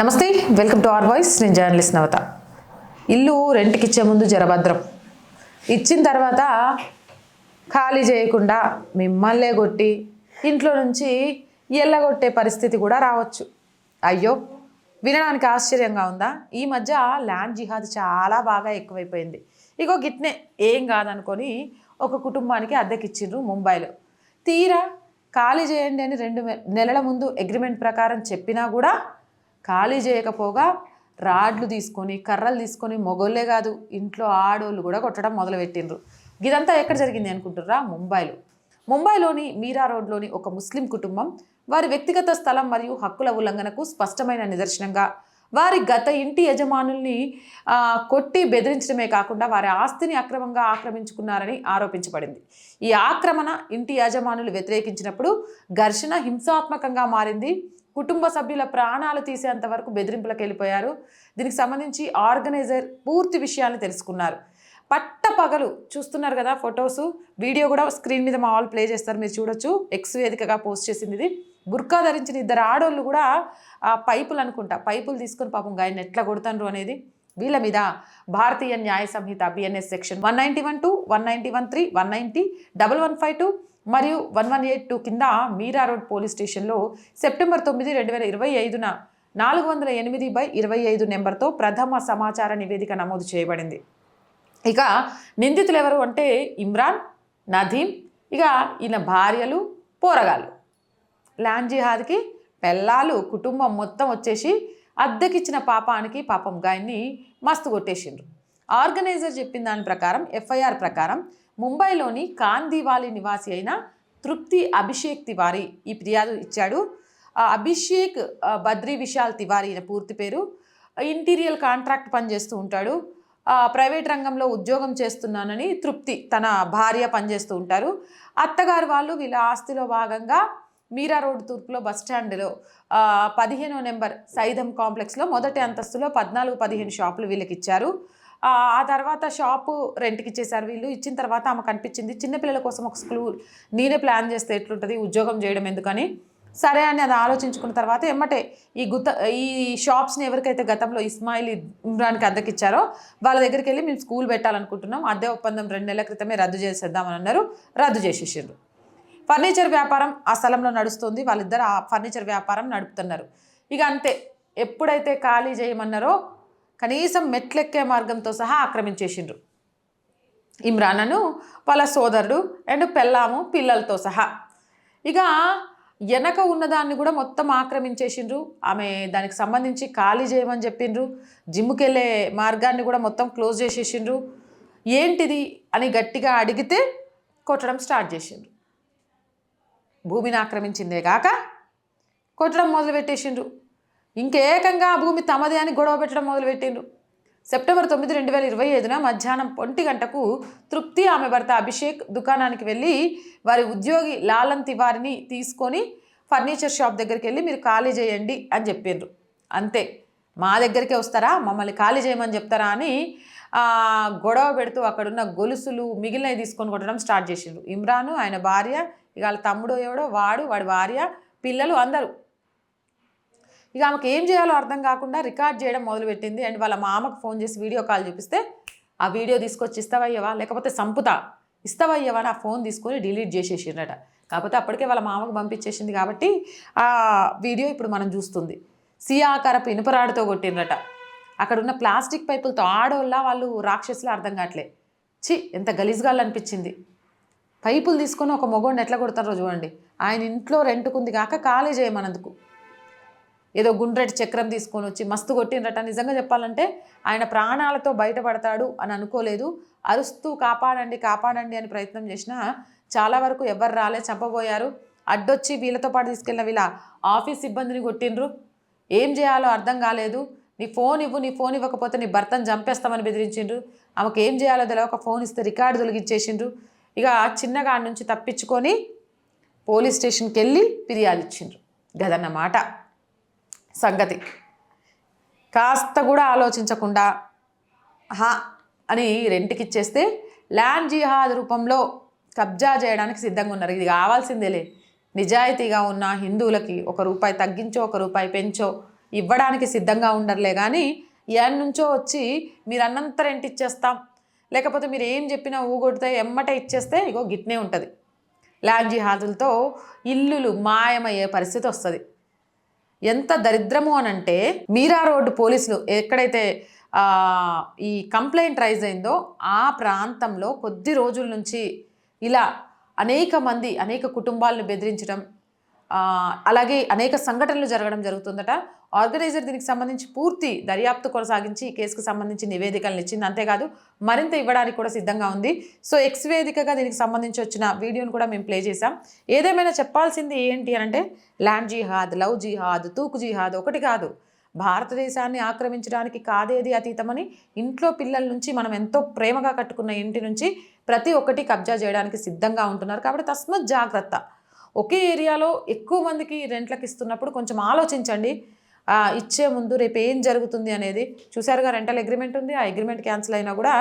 నమస్తే welcome to R voice. నేను journalist నవత. ఇల్లు రెంట్కి ఇచ్చే ముందు జరభద్రం ఇచ్చిన తర్వాత ఖాళీ చేయకుండా మిమ్మల్నే కొట్టి ఇంట్లో నుంచి ఎల్లగొట్టే పరిస్థితి కూడా రావచ్చు. అయ్యో వినడానికి ఆశ్చర్యంగా ఉందా? ఈ మధ్య ల్యాండ్ జిహాద్ చాలా బాగా ఎక్కువైపోయింది. ఇగో గిట్నే ఏం కాదనుకొని ఒక కుటుంబానికి అద్దెకిచ్చిండ్రు ముంబైలో. తీరా ఖాళీ చేయండి అని రెండు నెలల ముందు అగ్రిమెంట్ ప్రకారం చెప్పినా కూడా ఖాళీ చేయకపోగా రాడ్లు తీసుకొని కర్రలు తీసుకొని మొగోళ్ళే కాదు ఇంట్లో ఆడోళ్ళు కూడా కొట్టడం మొదలుపెట్టిండ్రు. ఇదంతా ఎక్కడ జరిగింది అనుకుంటుర్రా? ముంబైలో. ముంబైలోని మీరా రోడ్లోని ఒక ముస్లిం కుటుంబం వారి వ్యక్తిగత స్థలం మరియు హక్కుల ఉల్లంఘనకు స్పష్టమైన నిదర్శనంగా వారి గత ఇంటి యజమానుల్ని కొట్టి బెదిరించడమే కాకుండా వారి ఆస్తిని అక్రమంగా ఆక్రమించుకున్నారని ఆరోపించబడింది. ఈ ఆక్రమణ ఇంటి యజమానులు వ్యతిరేకించినప్పుడు ఘర్షణ హింసాత్మకంగా మారింది. కుటుంబ సభ్యుల ప్రాణాలు తీసేంత వరకు బెదిరింపులకు వెళ్ళిపోయారు దీనికి సంబంధించి ఆర్గనైజర్ పూర్తి విషయాన్ని తెలుసుకున్నారు. పట్ట పగలు చూస్తున్నారు కదా ఫొటోస్. వీడియో కూడా స్క్రీన్ మీద మా వాళ్ళు ప్లే చేస్తారు. మీరు చూడొచ్చు. ఎక్స్ వేదికగా పోస్ట్ చేసింది ఇది. బుర్కా ధరించిన ఇద్దరు ఆడోళ్ళు కూడా ఆ పైపులు అనుకుంటా. పైపులు తీసుకొని పాపం ఆయన ఎట్లా కొడుతుండ్రు అనేది వీళ్ళ మీద Bharatiya Nyaya Sanhita BNS section one ninety one two one ninety one three one ninety double one five two మరియు వన్ వన్ ఎయిట్ టూ కింద మీరా రోడ్ పోలీస్ స్టేషన్లో సెప్టెంబర్ తొమ్మిది రెండు వేల ఇరవై ఐదున నాలుగు వందల ఎనిమిది బై ఇరవై ఐదు నెంబర్తో ప్రథమ సమాచార నివేదిక నమోదు చేయబడింది. ఇక నిందితులు ఎవరు అంటే ఇమ్రాన్ నదీం ఇక ఈయన భార్యలు పోరగాళ్ళు. ల్యాండ్ జిహాద్కి పెళ్ళాలు కుటుంబం మొత్తం వచ్చేసి అద్దెకిచ్చిన పాపానికి పాపం గాయన్ని మస్తు కొట్టేసిండ్రు. ఆర్గనైజర్ చెప్పిన దాని ప్రకారం ఎఫ్ఐఆర్ ప్రకారం ముంబైలోని కాందీవాలి నివాసి అయిన తృప్తి అభిషేక్ తివారీ ఈ ఫిర్యాదు ఇచ్చాడు. అభిషేక్ బద్రీ విశాల్ తివారీ ఈయన పూర్తి పేరు. ఇంటీరియల్ కాంట్రాక్ట్ పనిచేస్తూ ఉంటాడు. ప్రైవేట్ రంగంలో ఉద్యోగం చేస్తున్నానని తృప్తి తన భార్య పనిచేస్తూ ఉంటారు. అత్తగారు వాళ్ళు వీళ్ళ ఆస్తిలో భాగంగా మీరా రోడ్ తూర్పులో బస్ స్టాండ్లో పదిహేనో నెంబర్ సైదం కాంప్లెక్స్లో మొదటి అంతస్తులో పద్నాలుగు పదిహేను షాపులు వీళ్ళకి ఇచ్చారు ఆ తర్వాత షాపు రెంట్కి ఇచ్చేసారు వీళ్ళు. ఇచ్చిన తర్వాత ఆమెకు అనిపించింది చిన్నపిల్లల కోసం ఒక స్కూల్ నేనే ప్లాన్ చేస్తే ఎట్లుంటుంది? ఉద్యోగం చేయడం ఎందుకని? సరే అని అది ఆలోచించుకున్న తర్వాత ఎమ్మటే ఈ గుత్త ఈ షాప్స్ని ఎవరికైతే గతంలో ఇస్మాయిల్ ఇమ్రాన్కి అద్దెకిచ్చారో వాళ్ళ దగ్గరికి వెళ్ళి మేము స్కూల్ పెట్టాలనుకుంటున్నాం. అద్దె ఒప్పందం రెండు నెలల క్రితమే రద్దు చేసేద్దామని అన్నారు. రద్దు చేసేసిండ్రు. ఫర్నిచర్ వ్యాపారం ఆ స్థలంలో నడుస్తుంది. వాళ్ళిద్దరు ఆ ఫర్నిచర్ వ్యాపారం నడుపుతున్నారు. ఇక అంతే. ఎప్పుడైతే ఖాళీ చేయమన్నారో కనీసం మెట్లెక్కే మార్గంతో సహా ఆక్రమించేసిండ్రు. ఇమ్రానను వాళ్ళ సోదరుడు అండ్ పెళ్ళాము పిల్లలతో సహా. ఇక వెనక ఉన్నదాన్ని కూడా మొత్తం ఆక్రమించేసిండ్రు. ఆమె దానికి సంబంధించి ఖాళీ చేయమని చెప్పిండ్రు. జిమ్కి వెళ్ళే మార్గాన్ని కూడా మొత్తం క్లోజ్ చేసేసిండ్రు. ఏంటిది అని గట్టిగా అడిగితే కొట్టడం స్టార్ట్ చేసిండ్రు. భూమిని ఆక్రమించిందే కాక కొట్టడం మొదలుపెట్టేసిండ్రు. ఇంకేకంగా ఆ భూమి తమదే అని గొడవ పెట్టడం మొదలుపెట్టిండ్రు. సెప్టెంబర్ తొమ్మిది రెండు వేల ఇరవై ఐదున మధ్యాహ్నం ఒంటి గంటకు తృప్తి ఆమె భర్త అభిషేక్ దుకాణానికి వెళ్ళి వారి ఉద్యోగి లాలన్ తివారిని తీసుకొని ఫర్నిచర్ షాప్ దగ్గరికి వెళ్ళి మీరు ఖాళీ చేయండి అని చెప్పిండ్రు. అంతే. మా దగ్గరికే వస్తారా? మమ్మల్ని ఖాళీ చేయమని చెప్తారా అని గొడవ పెడుతూ అక్కడున్న గొలుసులు మిగిలినవి తీసుకొని కొట్టడం స్టార్ట్ చేసిండ్రు. ఇమ్రాను ఆయన భార్య ఇక వాళ్ళ తమ్ముడు ఎవడో వాడు వాడి భార్య పిల్లలు అందరూ ఇక ఆమెకు ఏం చేయాలో అర్థం కాకుండా రికార్డ్ చేయడం మొదలుపెట్టింది. అండ్ వాళ్ళ మామకు ఫోన్ చేసి వీడియో కాల్ చూపిస్తే ఆ వీడియో తీసుకొచ్చి ఇస్తావయ్యవా? లేకపోతే సంపుతా. ఇస్తావయ్యవా? అని ఆ ఫోన్ తీసుకొని డిలీట్ చేసేసిండట కాకపోతే అప్పటికే వాళ్ళ మామకు పంపించేసింది కాబట్టి ఆ వీడియో ఇప్పుడు మనం చూస్తుంది. సి ఇనుపరాడుతో కొట్టిండ్రట. అక్కడ ఉన్న ప్లాస్టిక్ పైపులతో ఆడోళ్ళ వాళ్ళు రాక్షసులు అర్థం కావట్లే చి ఎంత గలీజ్గా అనిపించింది పైపులు తీసుకొని ఒక మొగోడిని ఎట్లా కొడతారో చూడండి. ఆయన ఇంట్లో రెంట్కుంది కాక కాలేజ్ చేయమన్నందుకు. ఏదో గుండ్రటి చక్రం తీసుకొని వచ్చి మస్తు కొట్టిండ్రట. నిజంగా చెప్పాలంటే ఆయన ప్రాణాలతో బయటపడతాడు అని అనుకోలేదు. అరుస్తూ కాపాడండి కాపాడండి అని ప్రయత్నం చేసినా చాలా వరకు ఎవరు రాలే చంపబోయారు. అడ్డొచ్చి వీళ్ళతో పాటు తీసుకెళ్ళిన వీళ్ళ ఆఫీస్ సిబ్బందిని కొట్టిండ్రు. ఏం చేయాలో అర్థం కాలేదు. నీ ఫోన్ ఇవ్వు నీ ఫోన్ ఇవ్వకపోతే నీ భర్తను చంపేస్తామని బెదిరించిండ్రు. ఆమెకు ఏం చేయాలో తెలియక ఫోన్ ఇస్తే రికార్డు తొలగించేసిండ్రు. ఇక చిన్నగా ఆడ నుంచి తప్పించుకొని పోలీస్ స్టేషన్కి వెళ్ళి ఫిర్యాదు ఇచ్చిండ్రు. గదన్నమాట. సంగతి. కాస్త కూడా ఆలోచించకుండా హా అని రెంట్కి ఇచ్చేస్తే ల్యాండ్ జిహాద్ రూపంలో కబ్జా చేయడానికి సిద్ధంగా ఉన్నారు. ఇది కావాల్సిందేలే. నిజాయితీగా ఉన్న హిందువులకి ఒక రూపాయి తగ్గించో ఒక రూపాయి పెంచో ఇవ్వడానికి సిద్ధంగా ఉండరులే కానీ ఎన్ నుంచో వచ్చి మీరు అన్నంత రెంట్ ఇచ్చేస్తాం. లేకపోతే మీరు ఏం చెప్పినా ఊగొడితే ఎమ్మటే ఇచ్చేస్తే ఇగో గిట్నే ఉంటుంది. ల్యాండ్ జిహాదులతో ఇల్లులు మాయమయ్యే పరిస్థితి వస్తుంది. ఎంత దరిద్రము అని అంటే మీరా రోడ్డు పోలీసులు ఎక్కడైతే ఈ కంప్లైంట్ రైజ్ అయిందో ఆ ప్రాంతంలో కొద్ది రోజుల నుంచి ఇలా అనేక మంది అనేక కుటుంబాలను బెదిరించడం అలాగే అనేక సంఘటనలు జరగడం జరుగుతుందట. ఆర్గనైజర్ దీనికి సంబంధించి పూర్తి దర్యాప్తు కొనసాగించి ఈ కేసుకు సంబంధించి నివేదికలను ఇచ్చింది. అంతేకాదు మరింత ఇవ్వడానికి కూడా సిద్ధంగా ఉంది. సో ఎక్స్ వేదికగా దీనికి సంబంధించి వచ్చిన వీడియోను కూడా మేము ప్లే చేసాం ఏదేమైనా చెప్పాల్సింది ఏంటి అని అంటే ల్యాండ్ జిహాద్ లవ్ జిహాద్ తూకు జిహాద్ ఒకటి కాదు. భారతదేశాన్ని ఆక్రమించడానికి కాదేది అతీతమని ఇంట్లో పిల్లల నుంచి మనం ఎంతో ప్రేమగా కట్టుకున్న ఇంటి నుంచి ప్రతి ఒక్కటి కబ్జా చేయడానికి సిద్ధంగా ఉంటున్నారు. కాబట్టి తస్మత్ జాగ్రత్త. ఒకే ఏరియాలో ఎక్కువ మందికి రెంట్లకు ఇస్తున్నప్పుడు కొంచెం ఆలోచించండి. ఇచ్చే ముందు రేపు ఏం జరుగుతుంది అనేది. చూసారుగా రెంటల్ అగ్రిమెంట్ ఉంది. ఆ అగ్రిమెంట్ క్యాన్సిల్ అయినా కూడా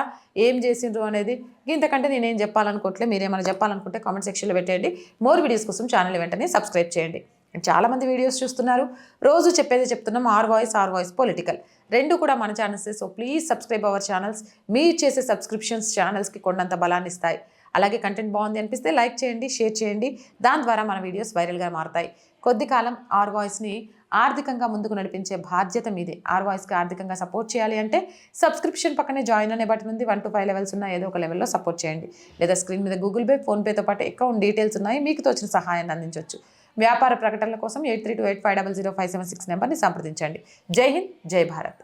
ఏం చేసిండ్రు అనేది ఇంతకంటే నేనేం చెప్పాలనుకోవట్లే. మీరేమైనా చెప్పాలనుకుంటే కామెంట్ సెక్షన్లో పెట్టేయండి. మోర్ వీడియోస్ కోసం ఛానల్ వెంటనే సబ్స్క్రైబ్ చేయండి. చాలామంది వీడియోస్ చూస్తున్నారు. రోజు చెప్పేది చెప్తున్నాం. R voice R voice political. రెండు కూడా మన channels. So please subscribe our channels. మీరు చేసే సబ్స్క్రిప్షన్స్ ఛానల్స్కి కొండంత బలాన్ని ఇస్తాయి అలాగే కంటెంట్ బాగుంది అనిపిస్తే లైక్ చేయండి షేర్ చేయండి. దాని ద్వారా మన వీడియోస్ వైరల్గా మారుతాయి. కొద్ది కాలం ఆర్ వాయిస్ని ఆర్థికంగా ముందుకు నడిపించే బాధ్యత మీదే. ఆర్ వాయిస్కి ఆర్థికంగా సపోర్ట్ చేయాలి అంటే సబ్స్క్రిప్షన్ పక్కనే జాయిన్ అనే బటన్ ఉంది. వన్ టు ఫైవ్ లెవెల్స్ ఉన్న ఏదో ఒక లెవెల్లో సపోర్ట్ చేయండి. లేదా స్క్రీన్ మీద గూగుల్ పే ఫోన్పేతో పాటు అకౌంట్ డీటెయిల్స్ ఉన్నాయి. మీకు తోచిన సహాయాన్ని అందించవచ్చు వ్యాపార ప్రకటనల కోసం eight three two eight five double zero five seven six నెంబర్ని సంప్రదించండి. జై హింద్ జై భారత్.